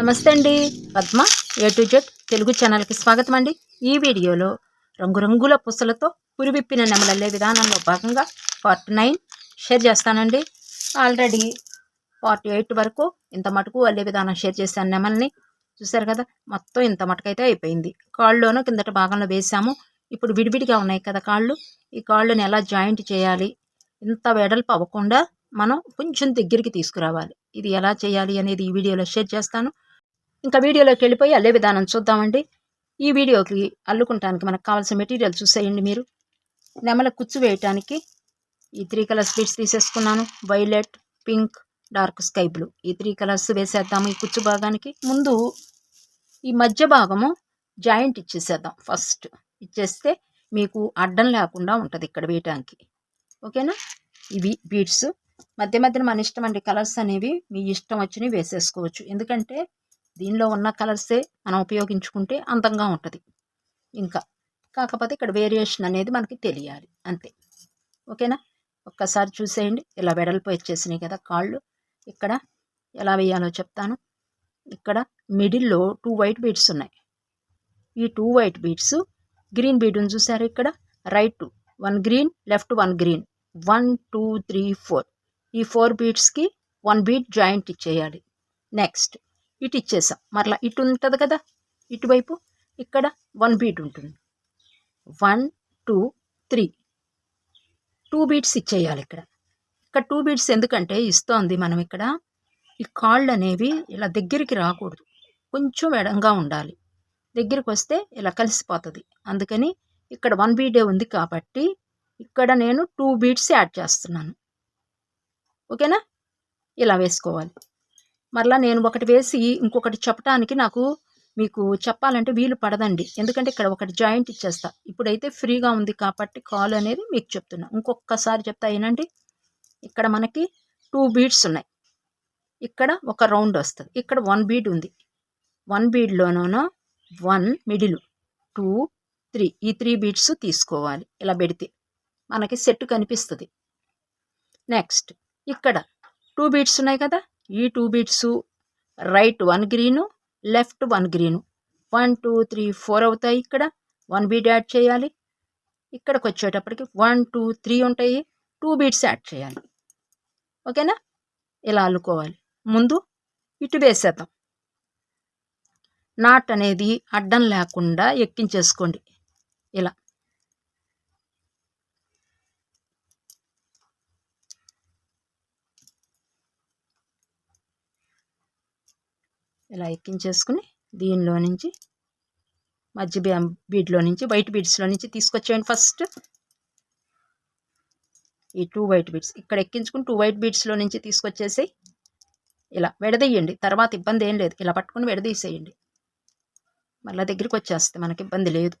నమస్తే అండి. Padma A to Z Telugu ఛానల్కి స్వాగతం అండి. ఈ వీడియోలో రంగురంగుల పుసలతో పురివిప్పిన నెమలల్లే విధానంలో భాగంగా పార్ట్ నైన్ షేర్ చేస్తానండి. ఆల్రెడీ పార్ట్ ఎయిట్ వరకు ఇంత మటుకు అల్లే విధానం షేర్ చేశాను నెమల్ని చూసారు కదా మొత్తం ఇంత మటుకైతే అయిపోయింది. కాళ్ళలోనూ కిందటి భాగంలో వేసాము ఇప్పుడు విడివిడిగా ఉన్నాయి కదా కాళ్ళు. ఈ కాళ్ళని ఎలా జాయింట్ చేయాలి? ఇంత వెడల్పు అవ్వకుండా మనం కొంచెం దగ్గరికి తీసుకురావాలి. ఇది ఎలా చేయాలి అనేది ఈ వీడియోలో షేర్ చేస్తాను. ఇంకా వీడియోలోకి వెళ్ళిపోయి అల్లే విధానం చూద్దామండి. ఈ వీడియోకి అల్లుకుంటానికి మనకు కావాల్సిన మెటీరియల్ చూసేయండి మీరు. నెమల కుచ్చు వేయటానికి ఈ త్రీ కలర్స్ బీడ్స్ తీసేసుకున్నాను. Violet pink dark sky blue. ఈ త్రీ కలర్స్ వేసేద్దాము ఈ కుచ్చు భాగానికి. ముందు ఈ మధ్య భాగము జాయింట్ ఇచ్చేసేద్దాం. ఫస్ట్ ఇచ్చేస్తే మీకు అడ్డం లేకుండా ఉంటుంది ఇక్కడ వేయటానికి. ఓకేనా? ఇవి బీడ్స్. మధ్య మధ్యన మన ఇష్టం అండి కలర్స్ అనేవి. మీ ఇష్టం వచ్చినవి వేసేసుకోవచ్చు. ఎందుకంటే దీనిలో ఉన్న కలర్సే మనం ఉపయోగించుకుంటే అందంగా ఉంటుంది. ఇంకా కాకపోతే ఇక్కడ వేరియేషన్ అనేది మనకి తెలియాలి. అంతే. ఓకేనా? ఒక్కసారి చూసేయండి. ఇలా వెడల్పు వచ్చేసినాయి కదా కాళ్ళు. ఇక్కడ ఎలా వేయాలో చెప్తాను. ఇక్కడ మిడిల్లో టూ వైట్ బీడ్స్ ఉన్నాయి. ఈ టూ వైట్ బీడ్స్ గ్రీన్ బీడ్ని చూసారు ఇక్కడ? Right one green left one green. One two three four. ఈ ఫోర్ బీడ్స్కి వన్ బీట్ జాయింట్ ఇచ్చేయాలి. నెక్స్ట్ ఇటు ఇచ్చేసాం మరలా ఇటు ఉంటుంది కదా? ఇటువైపు ఇక్కడ వన్ బీట్ ఉంటుంది. One two three two beads ఇచ్చేయాలి ఇక్కడ. ఇక్కడ టూ బీట్స్ ఎందుకంటే ఇస్తోంది మనం ఇక్కడ. ఈ కాళ్ళు అనేవి ఇలా దగ్గరికి రాకూడదు. కొంచెం ఎడంగా ఉండాలి. దగ్గరికి వస్తే ఇలా కలిసిపోతుంది. అందుకని ఇక్కడ వన్ బీడే ఉంది కాబట్టి ఇక్కడ నేను టూ బీట్స్ యాడ్ చేస్తున్నాను. ఓకేనా? ఇలా వేసుకోవాలి. మరలా నేను ఒకటి వేసి ఇంకొకటి చెప్పడానికి నాకు మీకు చెప్పాలంటే వీలు పడదండి. ఎందుకంటే ఇక్కడ ఒకటి జాయింట్ ఇచ్చేస్తా. ఇప్పుడైతే ఫ్రీగా ఉంది కాబట్టి కాల్ అనేది మీకు చెప్తున్నా. ఇంకొకసారి చెప్తా ఏనండి ఇక్కడ మనకి టూ బీడ్స్ ఉన్నాయి. ఇక్కడ ఒక రౌండ్ వస్తుంది. ఇక్కడ వన్ బీడ్ ఉంది. వన్ బీడ్లోనూ వన్ మిడిల్ టూ త్రీ ఈ త్రీ బీడ్స్ తీసుకోవాలి. ఇలా పెడితే మనకి సెట్ కనిపిస్తుంది. నెక్స్ట్ ఇక్కడ టూ బీడ్స్ ఉన్నాయి కదా ఈ two beads right one green left one green one two three four అవుతాయి ఇక్కడ. వన్ బీట్ యాడ్ చేయాలి. ఇక్కడికి వచ్చేటప్పటికి వన్ టూ త్రీ ఉంటాయి. టూ బీట్స్ యాడ్ చేయాలి. ఓకేనా ఇలా అల్లుకోవాలి. ముందు ఇటు వేసేద్దాం. నాట్ అనేది అడ్డం లేకుండా ఎక్కించేసుకోండి. ఇలా. ఇలా ఎక్కించేసుకుని దీనిలో నుంచి మధ్య బీడ్లో నుంచి వైట్ బీడ్స్లో నుంచి తీసుకొచ్చేయండి ఫస్ట్. ఈ టూ వైట్ బీడ్స్ ఇక్కడ ఎక్కించుకుని టూ వైట్ బీడ్స్లో నుంచి తీసుకొచ్చేసి ఇలా విడదీయండి. తర్వాత ఇబ్బంది ఏం లేదు. ఇలా పట్టుకుని విడదీసేయండి. మళ్ళీ దగ్గరికి వచ్చేస్తే మనకి ఇబ్బంది లేదు.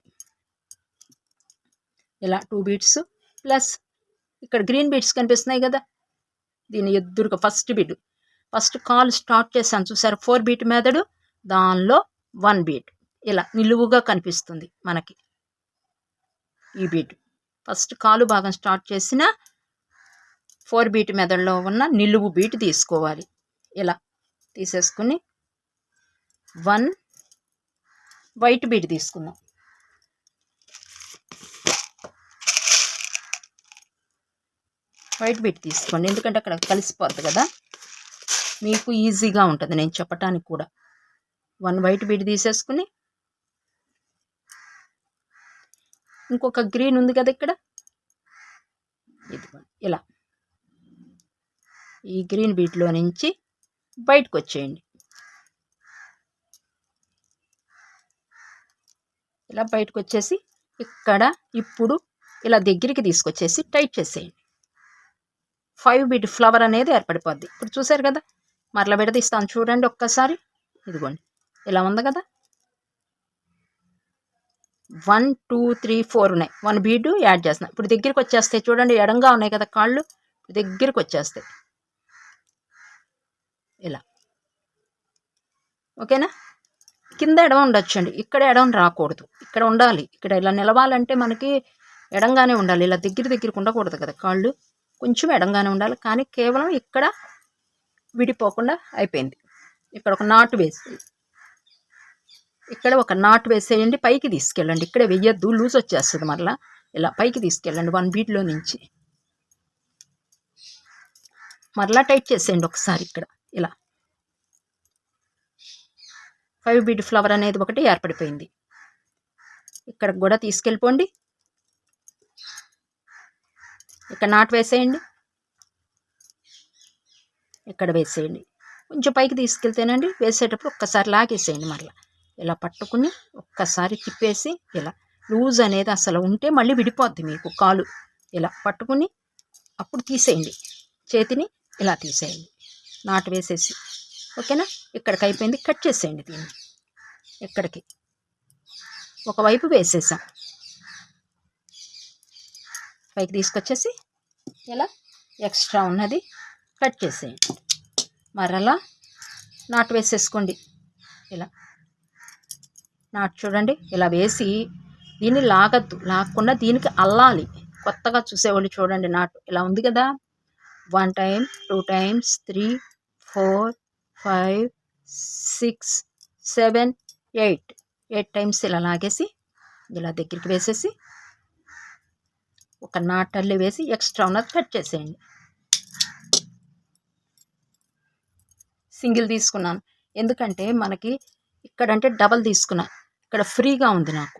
ఇలా టూ బీడ్స్ ప్లస్ ఇక్కడ గ్రీన్ బీడ్స్ కనిపిస్తున్నాయి కదా. దీని ఎదురుగా first bead first call start చేశాను చూసారు? ఫోర్ బీట్ మెదడు దానిలో వన్ బీట్. ఇలా నిలువుగా కనిపిస్తుంది మనకి ఈ బీట్. ఫస్ట్ కాలు భాగం స్టార్ట్ చేసిన ఫోర్ బీట్ మెదడులో ఉన్న నిలువు బీట్ తీసుకోవాలి. ఇలా తీసేసుకుని వన్ వైట్ బీట్ తీసుకుందాం. వైట్ బీట్ తీసుకోండి ఎందుకంటే అక్కడ కలిసిపోద్ది కదా. మీకు ఈజీగా ఉంటుంది నేను చెప్పటానికి కూడా. వన్ వైట్ బీడ్ తీసేసుకుని ఇంకొక గ్రీన్ ఉంది కదా ఇక్కడ? ఇలా. ఈ గ్రీన్ బీట్లో నుంచి బయటకు వచ్చేయండి. ఇలా బయటకు వచ్చేసి ఇక్కడ ఇప్పుడు ఇలా దగ్గరికి తీసుకొచ్చేసి టైట్ చేసేయండి. ఫైవ్ బీట్ ఫ్లవర్ అనేది ఏర్పడిపోద్ది. ఇప్పుడు చూసారు కదా? మరల విడదీస్తాను చూడండి ఒక్కసారి. ఇదిగోండి. ఇలా ఉంది కదా? వన్ టూ త్రీ ఫోర్ ఉన్నాయి. వన్ బీడు యాడ్ చేస్తున్నాయి ఇప్పుడు దగ్గరికి వచ్చేస్తాయి. చూడండి ఎడంగా ఉన్నాయి కదా కాళ్ళు? దగ్గరికి వచ్చేస్తాయి. ఇలా. ఓకేనా? కింద ఎడం ఉండొచ్చండి. ఇక్కడ ఎడం రాకూడదు. ఇక్కడ ఉండాలి. ఇక్కడ ఇలా నిలవాలంటే మనకి ఎడంగానే ఉండాలి. ఇలా దగ్గర దగ్గరికి ఉండకూడదు కదా కాళ్ళు? కొంచెం ఎడంగానే ఉండాలి. కానీ కేవలం ఇక్కడ విడిపోకుండా అయిపోయింది. ఇక్కడ ఒక నాటు వేసి ఇక్కడ ఒక నాటు వేసేయండి పైకి తీసుకెళ్ళండి. ఇక్కడే వెయ్యొద్దు లూజ్ వచ్చేస్తుంది మరలా. ఇలా పైకి తీసుకెళ్ళండి వన్ బీట్లో నుంచి. మరలా టైట్ చేసేయండి ఒకసారి ఇక్కడ. ఇలా. ఫైవ్ బీడ్ ఫ్లవర్ అనేది ఒకటి ఏర్పడిపోయింది. ఇక్కడ కూడా తీసుకెళ్ళిపోండి. ఇక్కడ నాటు వేసేయండి. ఇక్కడ వేసేయండి. కొంచెం పైకి తీసుకెళ్తేనండి వేసేటప్పుడు ఒక్కసారి లాగేసేయండి మరలా. ఇలా పట్టుకుని ఒక్కసారి తిప్పేసి ఇలా లూజ్ అనేది అసలు ఉంటే మళ్ళీ విడిపోద్ది మీకు కాలు. ఇలా పట్టుకుని అప్పుడు తీసేయండి. చేతిని ఇలా తీసేయండి. నాటు వేసేసి. ఓకేనా? ఇక్కడికి అయిపోయింది. కట్ చేసేయండి దీన్ని. ఇక్కడికి. ఒకవైపు వేసేసాం. పైకి తీసుకొచ్చేసి ఇలా ఎక్స్ట్రా ఉన్నది కట్ చేసేయండి మరలా నాటు వేసేసుకోండి. ఇలా. నాటు చూడండి. ఇలా వేసి దీన్ని లాగద్దు. లాగకుండా దీనికి అల్లాలి. కొత్తగా చూసేవాళ్ళు చూడండి నాటు. ఇలా ఉంది కదా. One time two times three four five six seven eight. Eight times ఇలా లాగేసి ఇలా దగ్గరికి వేసేసి ఒక నాటల్లి వేసి ఎక్స్ట్రా ఉన్నది కట్ చేసేయండి. సింగిల్ తీసుకున్నాను. ఎందుకంటే మనకి ఇక్కడంటే డబల్ తీసుకున్నాను ఇక్కడ ఫ్రీగా ఉంది నాకు.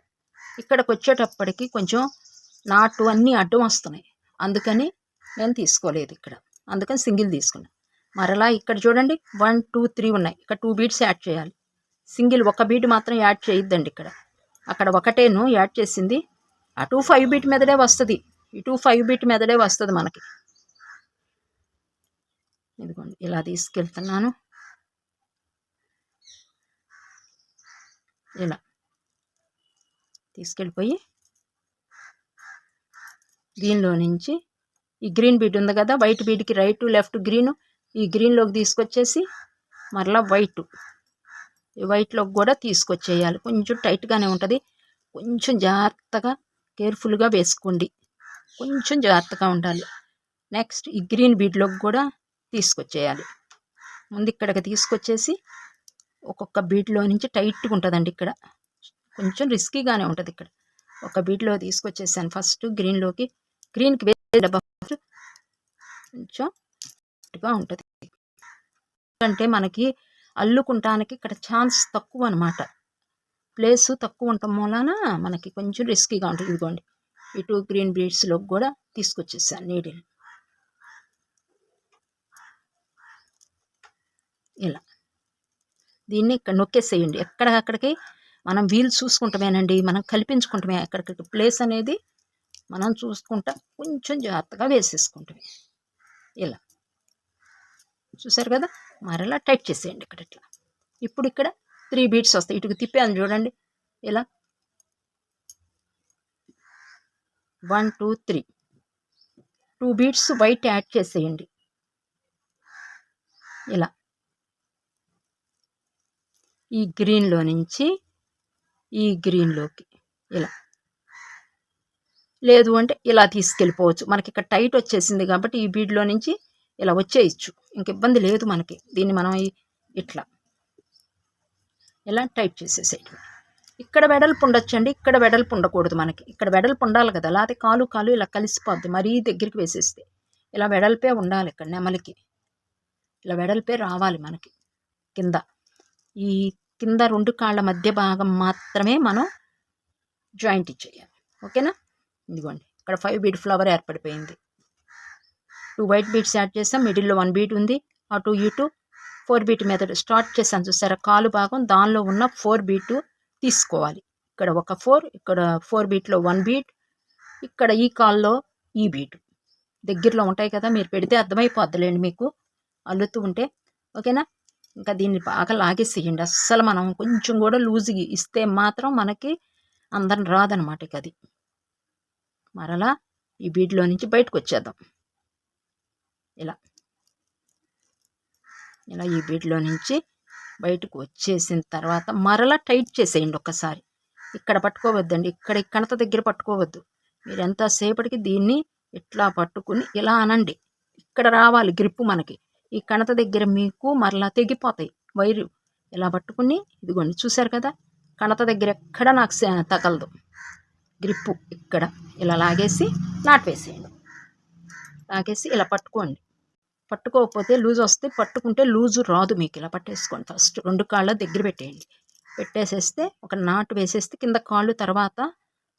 ఇక్కడికి వచ్చేటప్పటికి కొంచెం నాటు అన్నీ అడ్డం వస్తున్నాయి. అందుకని నేను తీసుకోలేదు ఇక్కడ. అందుకని సింగిల్ తీసుకున్నా. మరలా ఇక్కడ చూడండి వన్ టూ త్రీ ఉన్నాయి. ఇక్కడ టూ బీడ్స్ యాడ్ చేయాలి. సింగిల్ ఒక బీట్ మాత్రం యాడ్ చేయొద్దండి ఇక్కడ. అక్కడ ఒకటేను యాడ్ చేసింది. ఆ టూ ఫైవ్ బీట్ మెదడే వస్తుంది. ఈ టూ ఫైవ్ బీట్ మెదడే వస్తుంది మనకి. ఇదిగోండి ఇలా తీసుకెళ్తున్నాను. ఇలా తీసుకెళ్ళిపోయి దీనిలో నుంచి ఈ గ్రీన్ బీడ్ ఉంది కదా వైట్ బీడ్కి రైట్ లెఫ్ట్ గ్రీన్ ఈ గ్రీన్లోకి తీసుకొచ్చేసి మరలా వైట్ ఈ వైట్లోకి కూడా తీసుకొచ్చేయాలి. కొంచెం టైట్గానే ఉంటుంది. కొంచెం జాగ్రత్తగా కేర్ఫుల్గా వేసుకోండి. కొంచెం జాగ్రత్తగా ఉండాలి. నెక్స్ట్ ఈ గ్రీన్ బీడ్లోకి కూడా తీసుకొచ్చేయాలి. ముందు ఇక్కడికి తీసుకొచ్చేసి ఒక్కొక్క బీట్లో నుంచి టైట్గా ఉంటుందండి ఇక్కడ. కొంచెం రిస్కీగానే ఉంటుంది ఇక్కడ. ఒక బీట్లో తీసుకొచ్చేసాను. ఫస్ట్ గ్రీన్లోకి గ్రీన్కి వేసే డబ్బా కొంచెం ఉంటుంది. అంటే మనకి అల్లుకుంటానికి ఇక్కడ ఛాన్స్ తక్కువ అనమాట ప్లేస్ తక్కువ ఉండటం వలన మనకి కొంచెం రిస్కీగా ఉంటుంది. ఇదిగోండి. ఇటు గ్రీన్ బీడ్స్లోకి కూడా తీసుకొచ్చేసాను నీడిని ఇలా. దీన్ని ఇక్కడ నొక్కేసేయండి ఎక్కడికక్కడికి మనం వీలు చూసుకుంటామేనండి మనం కల్పించుకుంటామే. ఎక్కడికి ప్లేస్ అనేది మనం చూసుకుంటా కొంచెం జాగ్రత్తగా వేసేసుకుంటామే ఇలా. చూసారు కదా? మరలా టైట్ చేసేయండి ఇక్కడ ఇట్లా. ఇప్పుడు ఇక్కడ త్రీ బీట్స్ వస్తాయి. ఇటుకు తిప్పాను చూడండి. ఇలా. One two three. Two beads white add చేసేయండి. ఇలా. ఈ గ్రీన్లో నుంచి ఈ గ్రీన్లోకి ఇలా. లేదు అంటే ఇలా తీసుకెళ్ళిపోవచ్చు. మనకి ఇక్కడ టైట్ వచ్చేసింది కాబట్టి ఈ బీడ్లో నుంచి ఇలా వచ్చేయచ్చు. ఇంక ఇబ్బంది లేదు మనకి. దీన్ని మనం ఇట్లా ఇలా టైట్ చేసేసేయటం ఇక్కడ వెడల్పు ఉండొచ్చండి. ఇక్కడ వెడల్పు ఉండకూడదు మనకి. ఇక్కడ వెడల్పు ఉండాలి కదా. లేకపోతే కాలు కాలు ఇలా కలిసిపోద్ది. మరీ దగ్గరికి వేసేస్తే ఇలా వెడల్పే ఉండాలి ఇక్కడ నెమలికి. ఇలా వెడల్పే రావాలి మనకి. కింద. ఈ కింద రెండు కాళ్ళ మధ్య భాగం మాత్రమే మనం జాయింట్ ఇచ్చేయాలి. ఓకేనా? ఇదిగోండి. ఇక్కడ ఫైవ్ బీట్ ఫ్లవర్ ఏర్పడిపోయింది. టూ వైట్ బీట్స్ యాడ్ చేస్తాం మిడిల్లో వన్ బీట్ ఉంది. అటు ఇటు ఫోర్ బీట్ మెథడ్ స్టార్ట్ చేస్తాను చూసారా? కాలు భాగం దానిలో ఉన్న ఫోర్ బీటు తీసుకోవాలి. ఇక్కడ ఒక ఫోర్ ఇక్కడ ఫోర్ బీట్లో వన్ బీట్ ఇక్కడ ఈ కాల్లో ఈ బీటు దగ్గరలో ఉంటాయి కదా మీరు పెడితే అర్థమైపోద్దిలేండి మీకు. అల్లుతూ ఉంటే. ఓకేనా? ఇంకా దీన్ని బాగా లాగేసేయండి. అస్సలు మనం కొంచెం కూడా లూజ్గా ఇస్తే మాత్రం మనకి అందరం రాదనమాట ఇక అది. మరలా ఈ బీడ్లో నుంచి బయటకు వచ్చేద్దాం ఇలా. ఇలా ఈ బీడ్లో నుంచి బయటకు వచ్చేసిన తర్వాత మరలా టైట్ చేసేయండి ఒక్కసారి. ఇక్కడ పట్టుకోవద్దండి ఇక్కడ ఈ దగ్గర పట్టుకోవద్దు. మీరు ఎంతసేపటికి దీన్ని ఇట్లా పట్టుకుని ఇలా అనండి. ఇక్కడ రావాలి గ్రిప్పు మనకి. ఈ కణత దగ్గర మీకు మరలా తెగిపోతాయి. వైరు ఇలా పట్టుకుని? ఇదిగోండి చూశారు కదా? కణత దగ్గర ఎక్కడ నాకు తగలదు. గ్రిప్పు ఇక్కడ. ఇలా లాగేసి నాటు వేసేయండి లాగేసి ఇలా పట్టుకోండి. పట్టుకోకపోతే లూజ్ వస్తే పట్టుకుంటే లూజు రాదు మీకు. ఇలా పట్టేసుకోండి ఫస్ట్. రెండు కాళ్ళ దగ్గర పెట్టేయండి. పెట్టేసేస్తే ఒక నాటు వేసేస్తే కింద కాళ్ళు తర్వాత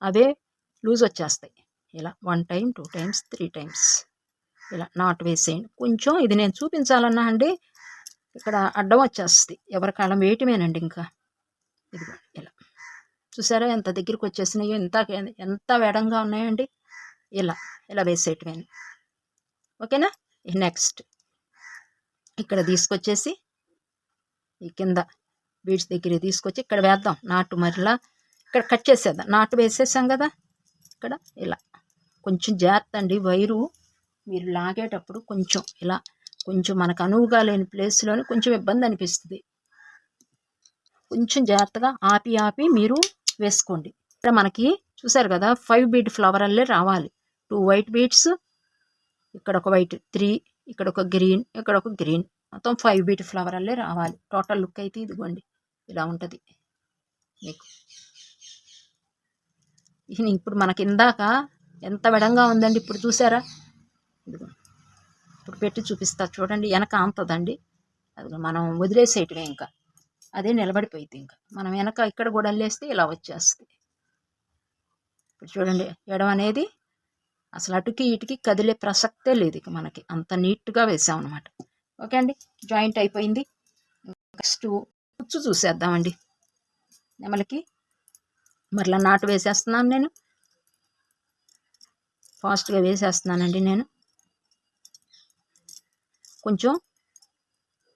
అవే లూజ్ వచ్చేస్తాయి. ఇలా one time two times three times. ఇలా నాటు వేసేయండి. కొంచెం ఇది నేను చూపించాలన్నా అండి ఇక్కడ అడ్డం వచ్చేస్తుంది. ఎవరి కాలం వేయటమేనండి ఇంకా. ఇదిగో ఇలా. చూసారా ఎంత దగ్గరికి వచ్చేసినాయో ఎంత ఎంత వేడంగా ఉన్నాయండి. ఇలా ఇలా వేసేయటమేను ఓకేనా? నెక్స్ట్ ఇక్కడ తీసుకొచ్చేసి ఈ కింద బీడ్స్ దగ్గర తీసుకొచ్చి ఇక్కడ వేద్దాం. నాటు మరలా ఇక్కడ కట్ చేసేద్దాం. నాటు వేసేసాం కదా. ఇక్కడ ఇలా. కొంచెం జాగ్రత్త అండి. వైరు మీరు లాగేటప్పుడు కొంచెం ఇలా కొంచెం మనకు అనువుగా లేని ప్లేస్లోనే కొంచెం ఇబ్బంది అనిపిస్తుంది. కొంచెం జాగ్రత్తగా ఆపి ఆపి మీరు వేసుకోండి. ఇక్కడ మనకి చూసారు కదా ఫైవ్ బీట్ ఫ్లవర్ అల్లే రావాలి. టూ వైట్ బీట్స్ ఇక్కడ ఒక వైట్ త్రీ ఇక్కడ ఒక గ్రీన్ ఇక్కడ ఒక గ్రీన్. మొత్తం ఫైవ్ బీట్ ఫ్లవర్ అల్లే రావాలి. టోటల్ లుక్ అయితే ఇదిగోండి ఇలా ఉంటుంది. మీకు ఇప్పుడు మనకి ఇందాక ఎంత విడంగా ఉందండి ఇప్పుడు చూసారా? ఇదిగో. ఇప్పుడు పెట్టి చూపిస్తా. చూడండి వెనక అంతదండి అది మనం వదిలేసేయటమే ఇంకా. అదే నిలబడిపోయింది ఇంకా. మనం వెనక ఇక్కడ కూడా అల్లేస్తే ఇలా వచ్చేస్తుంది. ఇప్పుడు చూడండి ఎడం అనేది అసలు అటుకి ఇటుకి కదిలే ప్రసక్తే లేదు ఇక మనకి. అంత నీట్గా వేసాం అనమాట ఓకే అండి జాయింట్ అయిపోయింది. నెక్స్ట్ కుచ్చు చూసేద్దామండి. నెమలికి మరలా నాటు వేసేస్తున్నాను నేను. ఫాస్ట్గా వేసేస్తున్నానండి నేను. కొంచెం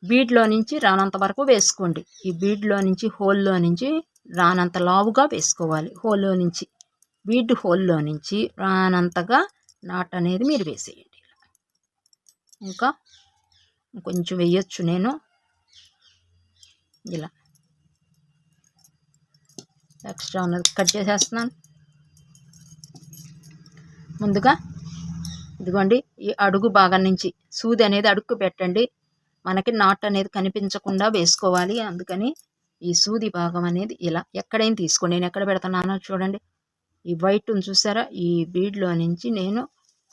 బీడ్లో నుంచి రానంత వరకు వేసుకోండి. ఈ బీడ్లో నుంచి హోల్లో నుంచి రానంత లావుగా వేసుకోవాలి. హోల్లో నుంచి బీడ్ హోల్లో నుంచి రానంతగా నాట్ అనేది మీరు వేసేయండి ఇంకా కొంచెం వేయొచ్చు నేను. ఇలా. ఎక్స్ట్రా ఉన్నది. కట్ చేసేస్తున్నాను. ముందుగా ఇదిగోండి ఈ అడుగు భాగం నుంచి సూది అనేది అడుక్కు పెట్టండి. మనకి నాట్ అనేది కనిపించకుండా వేసుకోవాలి. అందుకని ఈ సూది భాగం అనేది ఇలా ఎక్కడైనా తీసుకోండి. నేను ఎక్కడ పెడుతున్నానో చూడండి. ఈ వైట్ చూసారా? ఈ బీడ్లో నుంచి నేను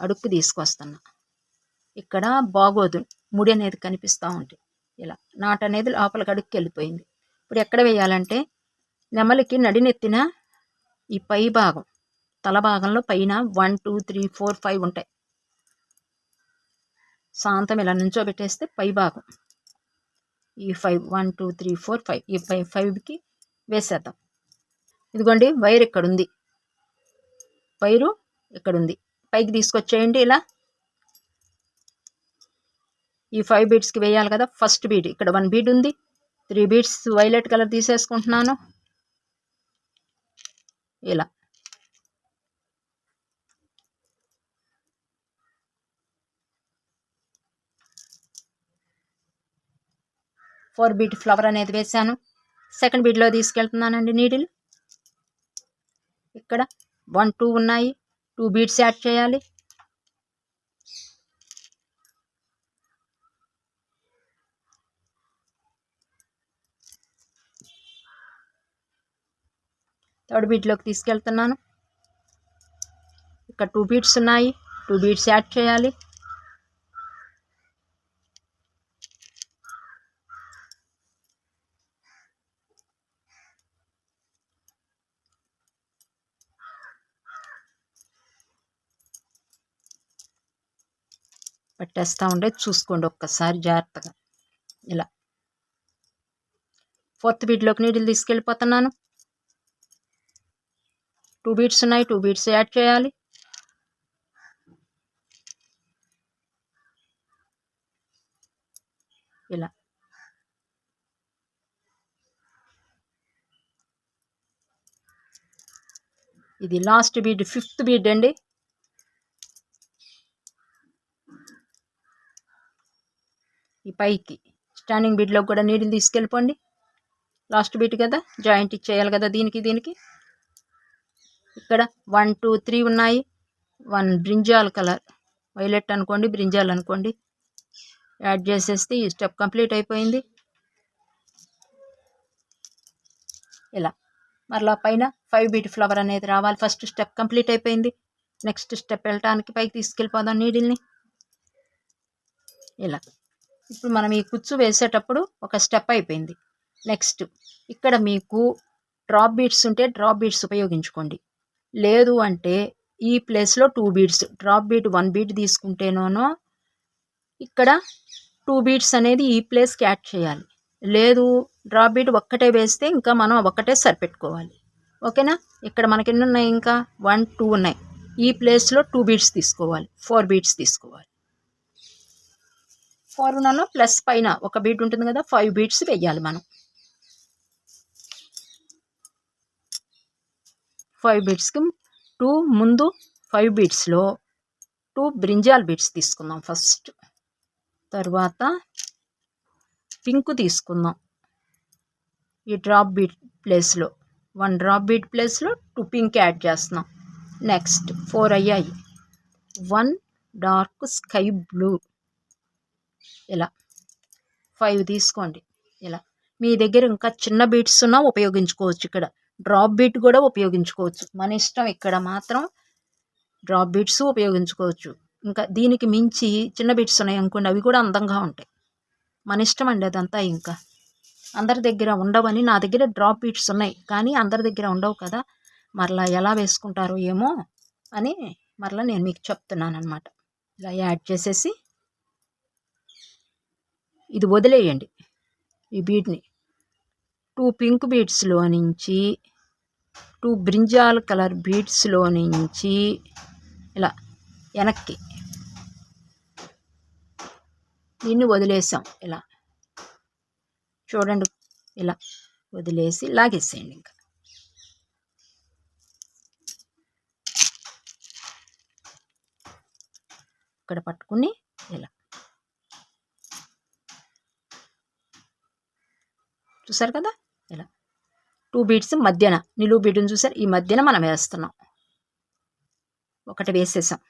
అడుక్కు తీసుకొస్తున్నా. ఇక్కడ బాగోదు. ముడి అనేది కనిపిస్తూ ఉంటుంది ఇలా నాట్ అనేది లోపలికి అడుక్కి వెళ్ళిపోయింది. ఇప్పుడు ఎక్కడ వేయాలంటే నెమలికి నడినెత్తిన ఈ పై భాగం తల భాగంలో పైన one two three four five ఉంటాయి. శాంతం ఇలా నుంచోబెట్టేస్తే పై భాగం. ఈ five one two three four five ఈ ఫైవ్ ఫైవ్కి వేసేద్దాం. ఇదిగోండి వైర్ ఇక్కడ ఉంది వైరు ఇక్కడ ఉంది పైకి తీసుకొచ్చేయండి ఇలా. ఈ ఫైవ్ బీడ్స్కి వేయాలి కదా ఫస్ట్ బీడ్ ఇక్కడ వన్ బీడ్ ఉంది. త్రీ బీడ్స్ వైలెట్ కలర్ తీసేసుకుంటున్నాను. ఇలా. ఫోర్ బీట్ ఫ్లవర్ అనేది వేశాను సెకండ్ బీట్లో తీసుకెళ్తున్నానండి నీడిల్. ఇక్కడ వన్ టూ ఉన్నాయి. టూ బీట్స్ యాడ్ చేయాలి. థర్డ్ బీట్లోకి తీసుకెళ్తున్నాను. ఇక్కడ టూ బీట్స్ ఉన్నాయి. టూ బీట్స్ యాడ్ చేయాలి. పట్టేస్తూ ఉండే. చూసుకోండి ఒక్కసారి జాగ్రత్తగా. ఇలా. ఫోర్త్ బీట్లోకి నీడిల్ తీసుకెళ్ళిపోతున్నాను. టూ బీట్స్ ఉన్నాయి. టూ బీట్స్ యాడ్ చేయాలి. ఇలా. ఇది లాస్ట్ బీడ్ ఫిఫ్త్ బీడ్ అండి. ఈ పైకి. స్టాండింగ్ బీట్లోకి కూడా నీటిని తీసుకెళ్ళిపోండి. లాస్ట్ బీట్ కదా? జాయింట్ ఇచ్చేయాలి కదా దీనికి దీనికి. ఇక్కడ వన్ టూ త్రీ ఉన్నాయి. One brinjal colour. వైలెట్ అనుకోండి బ్రింజాల్ అనుకోండి. యాడ్ చేసేస్తే ఈ స్టెప్ కంప్లీట్ అయిపోయింది. ఇలా. మరలా పైన ఫైవ్ బీట్ ఫ్లవర్ అనేది రావాలి. ఫస్ట్ స్టెప్ కంప్లీట్ అయిపోయింది. నెక్స్ట్ స్టెప్ వెళ్ళటానికి పైకి తీసుకెళ్ళిపోదాం నీడిల్ని. ఇలా. ఇప్పుడు మనం ఈ కుచ్చు వేసేటప్పుడు ఒక స్టెప్ అయిపోయింది. నెక్స్ట్ ఇక్కడ మీకు డ్రాప్ బీట్స్ ఉంటే డ్రాప్ బీడ్స్ ఉపయోగించుకోండి. లేదు అంటే ఈ ప్లేస్లో two beads drop bead one bead తీసుకుంటేనోనో ఇక్కడ టూ బీట్స్ అనేది ఈ ప్లేస్కి యాడ్ చేయాలి. లేదు డ్రాప్ బీట్ ఒక్కటే వేస్తే ఇంకా మనం ఒక్కటే సరిపెట్టుకోవాలి. ఓకేనా? ఇక్కడ మనకి ఎన్ని ఉన్నాయి ఇంకా? వన్ టూ ఉన్నాయి. ఈ ప్లేస్లో టూ బీట్స్ తీసుకోవాలి. ఫోర్ బీట్స్ తీసుకోవాలి. ఫోర్ ప్లస్ పైన ఒక బీట్ ఉంటుంది కదా ఫైవ్ బీట్స్ వేయాలి మనం. ఫైవ్ బీట్స్కి టూ ముందు ఫైవ్ బీట్స్లో టూ బ్రింజాల్ బీట్స్ తీసుకుందాం ఫస్ట్. తర్వాత పింక్ తీసుకుందాం. ఈ డ్రాప్ బీట్ ప్లేస్లో వన్ డ్రాప్ బీట్ ప్లేస్లో టూ పింక్ యాడ్ చేస్తున్నాం. నెక్స్ట్ ఫోర్ అయ్యాయి. One dark sky blue. ఇలా. ఫైవ్ తీసుకోండి. ఇలా. మీ దగ్గర ఇంకా చిన్న బీట్స్ ఉన్నా ఉపయోగించుకోవచ్చు ఇక్కడ. డ్రాప్ బీట్ కూడా ఉపయోగించుకోవచ్చు. మన ఇష్టం ఇక్కడ మాత్రం డ్రాప్ బీట్స్ ఉపయోగించుకోవచ్చు. ఇంకా దీనికి మించి చిన్న బీట్స్ ఉన్నాయి అనుకోండి అవి కూడా అందంగా ఉంటాయి. మన ఇష్టం అండి అదంతా ఇంకా. అందరి దగ్గర ఉండవని నా దగ్గర డ్రాప్ బీట్స్ ఉన్నాయి. కానీ అందరి దగ్గర ఉండవు కదా. మరలా ఎలా వేసుకుంటారో ఏమో అని మరలా నేను మీకు చెప్తున్నాను అనమాట ఇలా యాడ్ చేసేసి ఇది వదిలేయండి ఈ బీడ్ని టూ పింక్ బీడ్స్లో నుంచి టూ బ్రింజాల్ కలర్ బీడ్స్లో నుంచి ఇలా వెనక్కి. దీన్ని వదిలేసాం ఇలా. చూడండి ఇలా వదిలేసి లాగేసేయండి ఇంకా. ఇక్కడ పట్టుకుని ఇలా. చూసారు కదా? ఇలా. టూ బీట్స్ మధ్యన నిలువు బీట్ని చూసారు? ఈ మధ్యన మనం వేస్తున్నాం. ఒకటి వేసేసాం.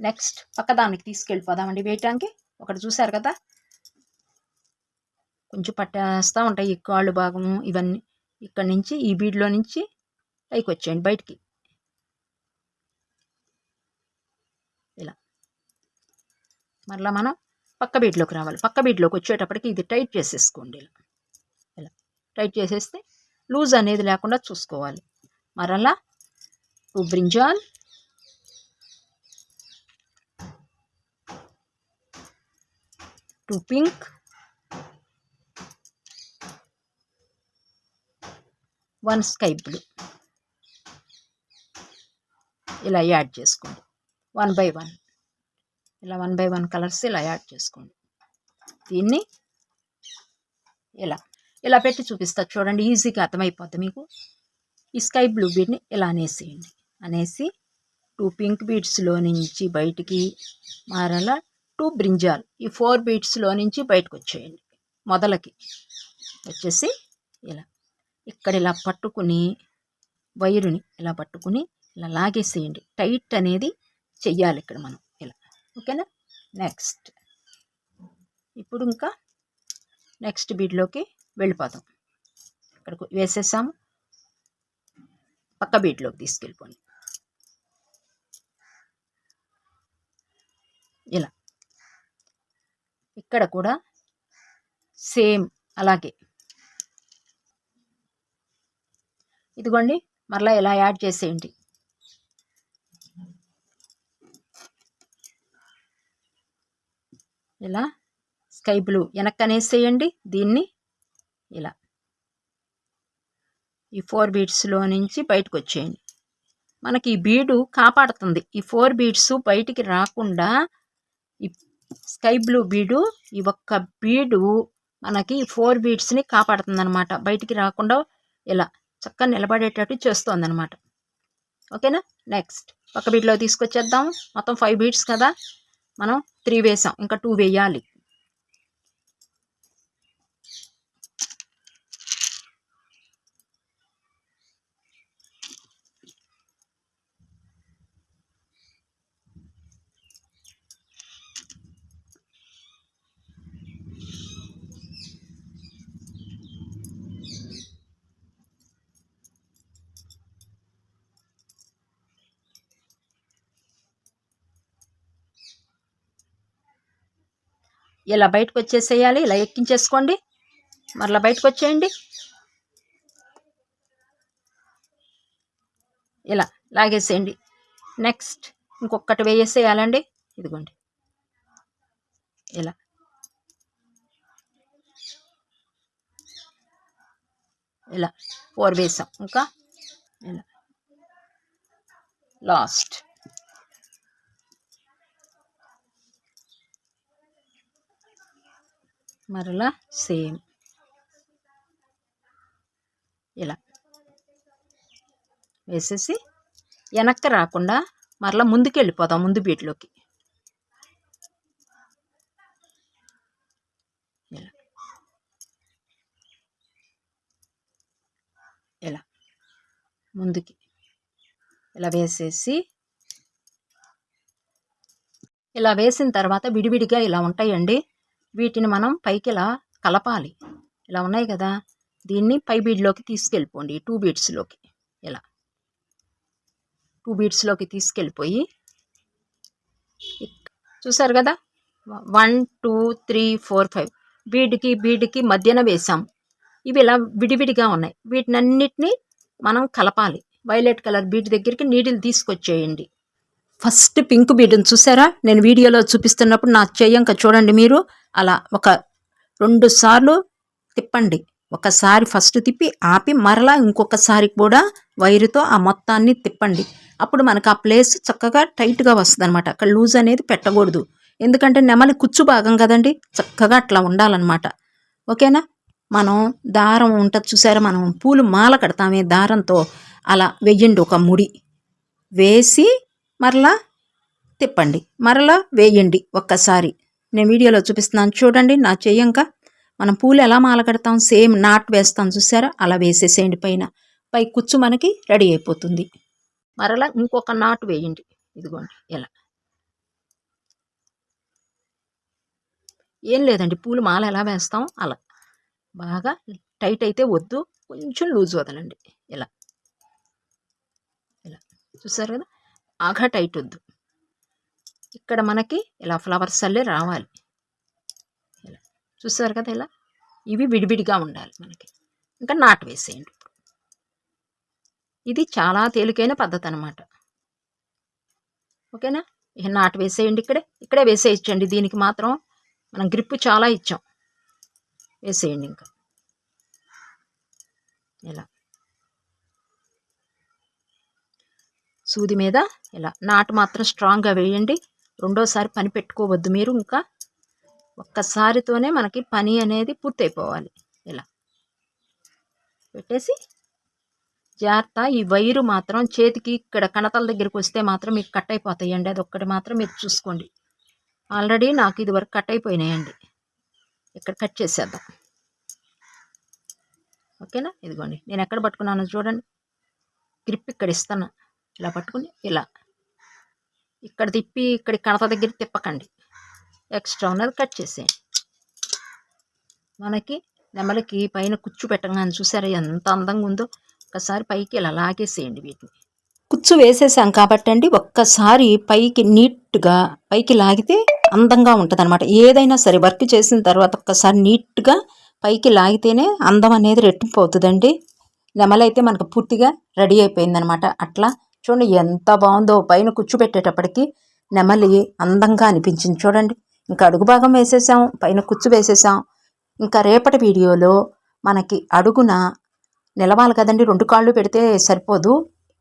నెక్స్ట్ పక్కదానికి తీసుకెళ్ళిపోదామండి వేయటానికి. ఒకటి చూసారు కదా? కొంచెం పట్టేస్తూ ఉంటాయి. ఈ కాళ్ళు భాగము ఇవన్నీ ఇక్కడ నుంచి ఈ బీడ్లో నుంచి పైకి వచ్చేయండి బయటికి. ఇలా. మరలా మనం పక్క బీడ్లోకి రావాలి. పక్క బీడ్లోకి వచ్చేటప్పటికి ఇది టైట్ చేసేసుకోండి ఇలా. టైట్ చేసేస్తే లూజ్ అనేది లేకుండా చూసుకోవాలి. మరలా two brinjal. Two pink. One sky blue. ఇలా యాడ్ చేసుకోండి. One by one. ఇలా వన్ బై వన్ కలర్స్ ఇలా యాడ్ చేసుకోండి. దీన్ని ఇలా ఇలా పెట్టి చూపిస్తా చూడండి ఈజీగా అర్థమైపోద్ది మీకు. ఈ స్కై బ్లూ బీడ్ని ఇలా అనేసేయండి. అనేసి టూ పింక్ బీడ్స్లో నుంచి బయటికి మారలా? Two brinjal. ఈ ఫోర్ బీడ్స్లో నుంచి బయటకు వచ్చేయండి. మొదలకి వచ్చేసి ఇలా. ఇక్కడ ఇలా పట్టుకుని వైరుని ఇలా పట్టుకుని ఇలా లాగేసేయండి. టైట్ అనేది చెయ్యాలి ఇక్కడ మనం. ఇలా. ఓకేనా? నెక్స్ట్. ఇప్పుడు ఇంకా నెక్స్ట్ బీడ్లోకి వెళ్ళిపోతాం. ఇక్కడికి వేసేసాము పక్క బీట్లోకి తీసుకెళ్ళిపోండి. ఇలా. ఇక్కడ కూడా సేమ్ అలాగే. ఇదిగోండి మరలా ఇలా యాడ్ చేసేయండి. ఇలా స్కై బ్లూ వెనక్కనేసేయండి దీన్ని. ఇలా. ఈ ఫోర్ బీడ్స్లో నుంచి బయటకు వచ్చేయండి. మనకి ఈ బీడు కాపాడుతుంది. ఈ ఫోర్ బీడ్స్ బయటికి రాకుండా ఈ స్కై బ్లూ బీడు ఈ ఒక్క బీడు మనకి ఈ ఫోర్ బీడ్స్ని కాపాడుతుంది అనమాట బయటికి రాకుండా ఇలా చక్కగా నిలబడేటట్టు చేస్తుంది అనమాట ఓకేనా? నెక్స్ట్. ఒక బీట్లో తీసుకొచ్చేద్దాం. మొత్తం ఫైవ్ బీట్స్ కదా? మనం త్రీ వేసాం. ఇంకా టూ వేయాలి. ఇలా బయటకు వచ్చేసేయాలి ఇలా ఎక్కించేసుకోండి. మరలా బయటకు వచ్చేయండి ఇలా లాగేసేయండి. నెక్స్ట్ ఇంకొకటి వేసేయాలండి. ఇదిగోండి. ఇలా. ఇలా. ఫోర్ వేసాం. ఇంకా. ఇలా. లాస్ట్. మరలా సేమ్. ఇలా. వేసేసి వెనక్కి రాకుండా మరలా ముందుకు వెళ్ళిపోతాం ముందు బీట్లోకి. ఇలా. ఇలా. ముందుకి. ఇలా వేసేసి ఇలా వేసిన తర్వాత విడివిడిగా ఇలా ఉంటాయండి. వీటిని మనం పైకి ఇలా కలపాలి. ఇలా ఉన్నాయి కదా. దీన్ని పై బీడ్లోకి తీసుకెళ్ళిపోండి టూ బీడ్స్లోకి. ఇలా. టూ బీడ్స్లోకి తీసుకెళ్ళిపోయి చూసారు కదా? One two three four five. బీడ్కి బీడ్కి మధ్యన వేసాం ఇవి ఇలా విడివిడిగా ఉన్నాయి. వీటినన్నిటినీ మనం కలపాలి. వైలెట్ కలర్ బీడ్ దగ్గరికి నీడిల్ తీసుకొచ్చేయండి. ఫస్ట్ పింక్ బీడ్ని చూసారా? నేను వీడియోలో చూపిస్తున్నప్పుడు నా చెయ్యంక చూడండి మీరు. అలా ఒక రెండు సార్లు తిప్పండి. ఒకసారి ఫస్ట్ తిప్పి ఆపి మరలా ఇంకొకసారి కూడా వైరుతో ఆ మొత్తాన్ని తిప్పండి. అప్పుడు మనకు ఆ ప్లేస్ చక్కగా టైట్గా వస్తుంది అనమాట అక్కడ లూజ్ అనేది పెట్టకూడదు. ఎందుకంటే నెమలి కుచ్చు భాగం కదండి? చక్కగా అట్లా ఉండాలన్నమాట. ఓకేనా? మనం దారం ఉంటుంది చూసారా? మనం పూలు మాల కడతామే దారంతో. అలా వెయ్యండి ఒక ముడి. వేసి మరలా తిప్పండి మరలా వేయండి ఒక్కసారి. నేను వీడియోలో చూపిస్తున్నాను. చూడండి నా చెయ్యంక మనం పూలు ఎలా మాల కడతాం? సేమ్ నాట్ వేస్తాం చూసారా? అలా వేసేసేయండి పైన. పై కుచ్చు మనకి రెడీ అయిపోతుంది. మరలా ఇంకొక నాటు వేయండి. ఇదిగోండి ఇలా. ఏం లేదండి పూలు మాల ఎలా వేస్తాం? అలా. బాగా టైట్ అయితే వద్దు కొంచెం లూజ్ వదలండి. ఇలా. ఇలా. చూసారు కదా? బాగా టైట్ వద్దు ఇక్కడ మనకి ఇలా ఫ్లవర్స్ అల్లే రావాలి. ఇలా. చూసారు కదా ఇలా? ఇవి విడివిడిగా ఉండాలి మనకి. ఇంకా నాటు వేసేయండి. ఇది చాలా తేలికైన పద్ధతి అనమాట ఓకేనా? ఇక నాటు వేసేయండి ఇక్కడే. ఇక్కడే వేసేయచ్చండి. దీనికి మాత్రం మనం గ్రిప్ చాలా ఇచ్చాం. వేసేయండి ఇంకా. ఇలా. సూది మీద ఇలా నాటు మాత్రం స్ట్రాంగ్గా వేయండి. రెండోసారి పని పెట్టుకోవద్దు మీరు ఇంకా. ఒక్కసారితోనే మనకి పని అనేది పూర్తయిపోవాలి. ఇలా పెట్టేసి జాగ్రత్త ఈ వైరు మాత్రం చేతికి ఇక్కడ కణతల దగ్గరికి వస్తే మాత్రం మీకు కట్ అయిపోతాయండి. అది ఒక్కటి మాత్రం మీరు చూసుకోండి. ఆల్రెడీ నాకు ఇది వరకు కట్ అయిపోయినాయండి. ఇక్కడ కట్ చేసేద్దాం. ఓకేనా? ఇదిగోండి. నేను ఎక్కడ పట్టుకున్నాను చూడండి. గ్రిప్ ఇక్కడ ఇస్తాను. ఇలా పట్టుకుని ఇలా. ఇక్కడ తిప్పి ఇక్కడ కణత దగ్గర తిప్పకండి. ఎక్స్ట్రా ఉన్నది కట్ చేసేయండి. మనకి నెమలకి పైన కుచ్చు పెట్టగానే చూసారా ఎంత అందంగా ఉందో? ఒకసారి పైకి ఇలా లాగేసేయండి వీటిని. కుచ్చు వేసేసాం కాబట్టి అండి ఒక్కసారి పైకి నీట్గా పైకి లాగితే అందంగా ఉంటుంది అనమాట ఏదైనా సరే వర్క్ చేసిన తర్వాత ఒక్కసారి నీట్గా పైకి లాగితేనే అందం అనేది రెట్టింపు అవుతుందండి. నెమలైతే మనకు పూర్తిగా రెడీ అయిపోయిందనమాట అట్లా చూడండి ఎంత బాగుందో. పైన కుచ్చు పెట్టేటప్పటికి నెమలి అందంగా అనిపించింది. చూడండి ఇంకా అడుగు భాగం వేసేసాం పైన కుచ్చు వేసేసాం. ఇంకా రేపటి వీడియోలో మనకి అడుగున నిలవాలి కదండి. రెండు కాళ్ళు పెడితే సరిపోదు.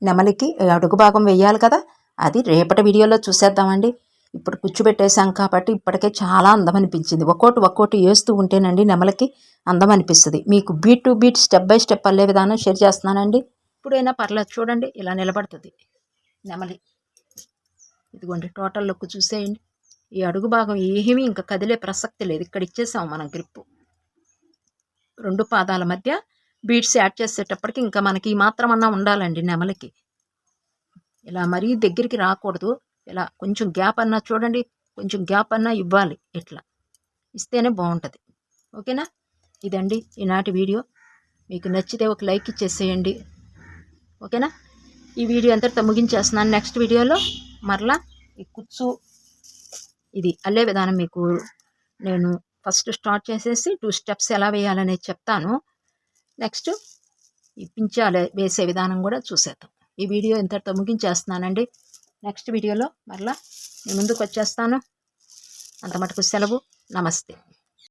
నెమలికి అడుగు భాగం వేయాలి కదా. అది రేపటి వీడియోలో చూసేద్దామండి. ఇప్పుడు కూర్చోబెట్టేశాం కాబట్టి ఇప్పటికే చాలా అందం అనిపించింది. ఒక్కోటి ఒక్కోటి వేస్తూ ఉంటేనండి నెమలకి అందం అనిపిస్తుంది. మీకు bead to bead step by step అల్లే విధానం షేర్ చేస్తున్నానండి. ఇప్పుడైనా పర్లేదు. చూడండి ఇలా నిలబడుతుంది. నెమలి. ఇదిగోండి టోటల్ లుక్ చూసేయండి. ఈ అడుగు భాగం ఏమీ ఇంకా కదిలే ప్రసక్తి లేదు. ఇక్కడ ఇచ్చేసాం మనం గ్రిప్పు రెండు పాదాల మధ్య బీడ్స్ యాడ్ చేసేటప్పటికి ఇంకా మనకి ఈ మాత్రం అన్నా ఉండాలండి నెమలికి. ఇలా మరీ దగ్గరికి రాకూడదు. ఇలా కొంచెం గ్యాప్ అన్నా చూడండి కొంచెం గ్యాప్ అన్నా ఇవ్వాలి. ఇట్లా. ఇస్తేనే బాగుంటుంది. ఓకేనా? ఇదండి ఈనాటి వీడియో. మీకు నచ్చితే ఒక లైక్ ఇచ్చేసేయండి. ఓకేనా? ఈ వీడియో అంతటితో ముగించేస్తున్నాను. నెక్స్ట్ వీడియోలో మరలా ఈ కుచ్చు ఇది అల్లే విధానం మీకు నేను ఫస్ట్ స్టార్ట్ చేసేసి టూ స్టెప్స్ ఎలా వేయాలనేది చెప్తాను. నెక్స్ట్ ఈ పించాలు వేసే విధానం కూడా చూసేద్దాం. ఈ వీడియో ఇంతటితో ముగించేస్తున్నానండి. నెక్స్ట్ వీడియోలో మరలా నేను ముందుకు వచ్చేస్తాను. అంత మటుకు సెలవు. నమస్తే.